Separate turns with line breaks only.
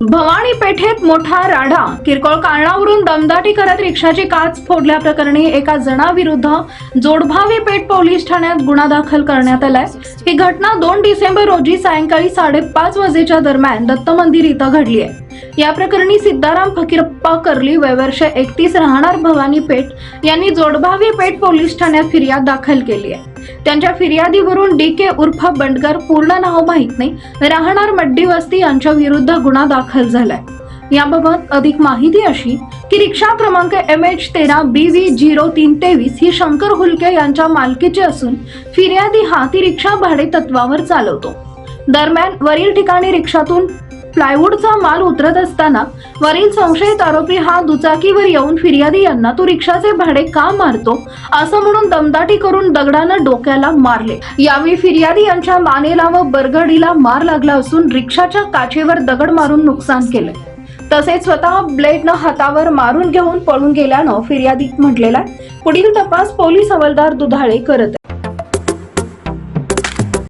भवानी पेठेत मोठा राडा. किरकोळ कारणावरून दमदाटी करत रिक्षाची काच फोडल्याप्रकरणी एका जणाविरुद्ध जोडभावी पेठ पोलीस ठाण्यात गुन्हा दाखल करण्यात आलाय. ही घटना दोन डिसेंबर रोजी सायंकाळी साडेपाच वाजेच्या दरम्यान दत्त मंदिर इथं घडली आहे. या प्रकरणी सिद्धाराम फकीरप्पा कर्ली वयवर्ष एकतीस राहणार भवानी पेठ यांनी जोडभावी पेठ पोलीस ठाण्यात फिर्याद दाखल केली आहे. त्यांच्या फिर्यादीवरून डी के उर्फ बंडकर पूर्ण नाव माहीत नाही. राहणार मड्डी वस्ती यांच्या विरुद्ध गुन्हा दाखल झालाय. याबाबत अधिक माहिती अशी की रिक्षा क्रमांक एम एच तेरा बी व्ही झिरो तीन तेवीस ही शंकर हुलके यांच्या मालकीची असून फिर्यादी हा ती रिक्षा भाडे तत्वावर चालवतो. दरम्यान वरील ठिकाणी रिक्षातून प्लायवूडचा माल उतरत असताना वरील संशयित आरोपी हा दुचाकीवर येऊन फिर्यादी यांना तो रिक्षाचे भाडे का मारतो असं म्हणून दमदाटी करून दगडानं डोक्याला मारले. यावेळी फिर्यादी यांच्या मानेला व बरगडीला मार लागला असून रिक्षाच्या काचेवर दगड मारून नुकसान केले. तसेच स्वतः ब्लेडनं हातावर मारून घेऊन पळून गेल्यानं फिर्यादीत म्हटलेला पुढील तपास पोलीस हवालदार दुधाळे करत